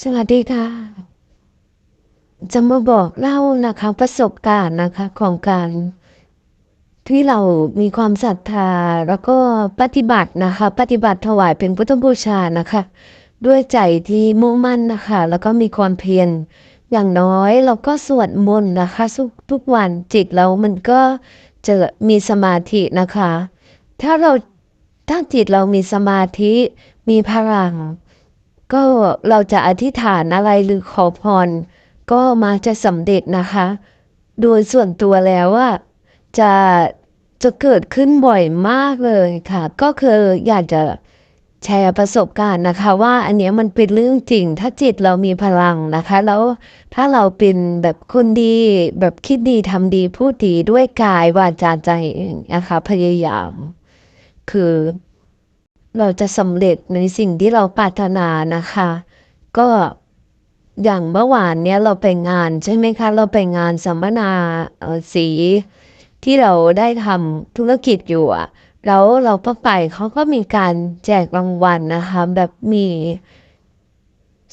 สวัสดีค่ะ จะมาบอกเล่านะคะ ประสบการณ์นะคะ ของการที่เรามีความศรัทธา แล้วก็ปฏิบัตินะคะ ปฏิบัติถวายเป็นพุทธบูชานะคะ ด้วยใจที่มุ่งมั่นนะคะ แล้วก็มีความเพียรอย่างน้อยเราก็สวดมนต์นะคะทุกวันจิตเรามันก็จะมีสมาธินะคะ ถ้าเราถ้าจิตเรามีสมาธิมีพลัง ก็เราจะอธิษฐานอะไรหรือขอพร ก็มาจะสำเร็จนะคะ โดยส่วนตัวแล้วว่าจะจะเกิดขึ้นบ่อยมากเลยค่ะ ก็คืออยากจะแชร์ประสบการณ์นะคะ ว่าอันเนี้ยมันเป็นเรื่องจริง ถ้าจิตเรามีพลังนะคะ แล้วถ้าเราเป็นแบบคนดีแบบคิดดีทำดีพูดดีด้วยกายวาจาใจนะคะพยายาม คือ เราจะสำเร็จในสิ่งที่เราปรารถนานะคะ ก็อย่างเมื่อวานเนี้ยเราไปงานใช่ไหมคะ เราไปงานสัมมนาสีที่เราได้ทำธุรกิจอยู่อะแล้วเราก็ไปเขาก็มีการแจกรางวัลนะคะ แบบมี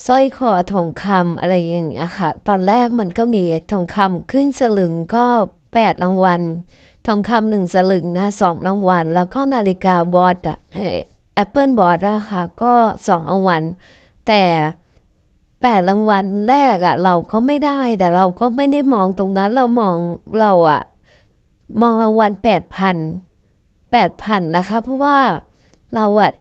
สร้อยคอทองคำอะไรอย่างเงี้ยค่ะ ตอนแรกมันก็มีทองคำขึ้นสลึงก็แปดรางวัลทองคำหนึ่งสลึงนะสองรางวัล แล้วก็นาฬิกาบอสอะ แอปเปิลบอสอะคะก็สองรางวัลแต่แปดรางวัลแรกอะเราก็ไม่ได้แต่เราก็ไม่ได้มองตรงนั้นเรามองเราอะมองรางวัลแปดพันแปดพันนะคะ เพราะว่าเราอะ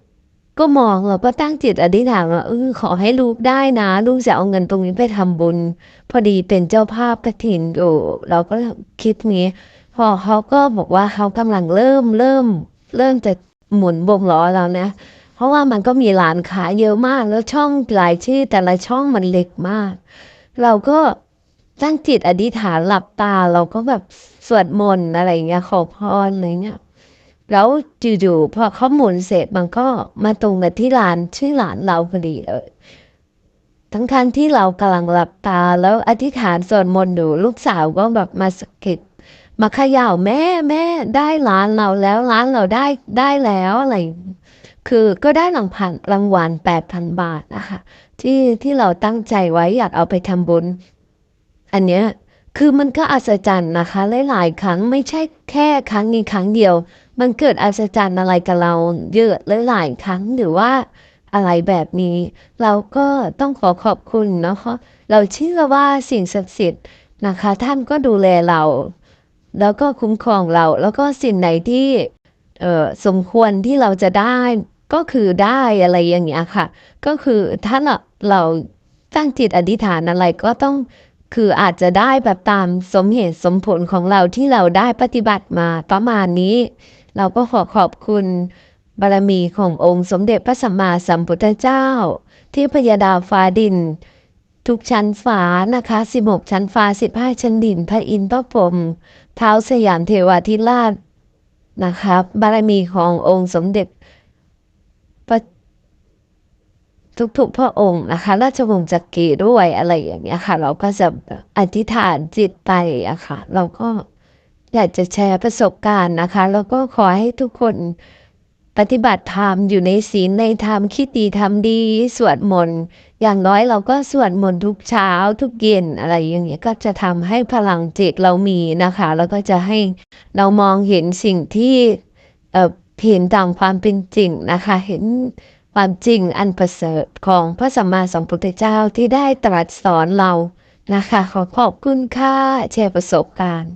ก็มองเราก็ตั้งจิตอธิษฐานว่าเออขอให้ลูกได้นะลูกจะเอาเงินตรงนี้ไปทำบุญ พอดีเป็นเจ้าภาพกระถินอยู่เราก็คิดนี้ พอเขาก็บอกว่าเขากำลังเริ่มเริ่ม เริ่มจะ หมุนวงล้อแล้วนะเพราะว่ามันก็มีร้านขายเยอะมาก แล้วช่องหลายชื่อแต่ละช่องมันเล็กมาก เราก็ตั้งจิตอธิษฐานหลับตาเราก็แบบสวดมนต์อะไรอย่างเงี้ยขอพรอะไรเงี้ยแล้วจู่ๆพอเขาหมุนเสร็จมันก็มาตรงกับที่ร้านชื่อร้านเราพอดีเลยทั้งทันที่เรากำลังหลับตาแล้วอธิษฐานสวดมนต์อยู่ลูกสาวก็แบบมาสะกิด มาขย่าแม่แม่ได้ร้านเราแล้วร้านเราได้ได้แล้วอะไรคือก็ได้รางพันรางวัลแปดพันบาทนะคะที่ที่เราตั้งใจไว้อยากเอาไปทำบุญ อันเนี้ยคือมันก็อัศจรรย์นะคะ หลายๆครั้งไม่ใช่แค่ครั้งนี้ครั้งเดียว มันเกิดอัศจรรย์อะไรกับเราเยอะหลายๆครั้งหรือว่าอะไรแบบนี้ เราก็ต้องขอขอบคุณนะคะเราเชื่อว่าสิ่งศักดิ์สิทธิ์นะคะ ท่านก็ดูแลเรา แล้วก็คุ้มครองเรา แล้วก็สิ่งไหนที่เออสมควรที่เราจะได้ก็คือได้อะไรอย่างเงี้ยค่ะ ก็คือถ้าเราเราตั้งจิตอธิษฐานอะไรก็ต้องคืออาจจะได้แบบตามสมเหตุสมผลของเราที่เราได้ปฏิบัติมาประมาณนี้ เราก็ขอขอบคุณบารมีขององค์สมเด็จพระสัมมาสัมพุทธเจ้า ที่พยาดาฟ้าดิน ทุกชั้นฟ้านะคะ 16 ชั้นฟ้า 15 ชั้นดิน พระอินทร์พระพรหมเท้าสยามเทวาธิราชนะคะบารมีขององค์สมเด็จพระทุกๆพระองค์นะคะ ราชวงศ์จักรีด้วยอะไรอย่างเงี้ยค่ะ เราก็จะอธิษฐานจิตไปอะค่ะ เราก็อยากจะแชร์ประสบการณ์นะคะ แล้วก็ขอให้ทุกคน ปฏิบัติธรรมอยู่ในศีลในธรรมคิดดีทำดี สวดมนต์อย่างน้อยเราก็สวดมนต์ทุกเช้าทุกเย็นอะไรอย่างเงี้ยก็จะทำให้พลังจิตเรามีนะคะ แล้วก็จะให้เรามองเห็นสิ่งที่เอ่อเห็นตามความเป็นจริงนะคะ เห็นความจริงอันประเสริฐของพระสัมมาสัมพุทธเจ้าที่ได้ตรัสสอนเรานะคะ ขอขอบคุณค่ะแชร์ประสบการณ์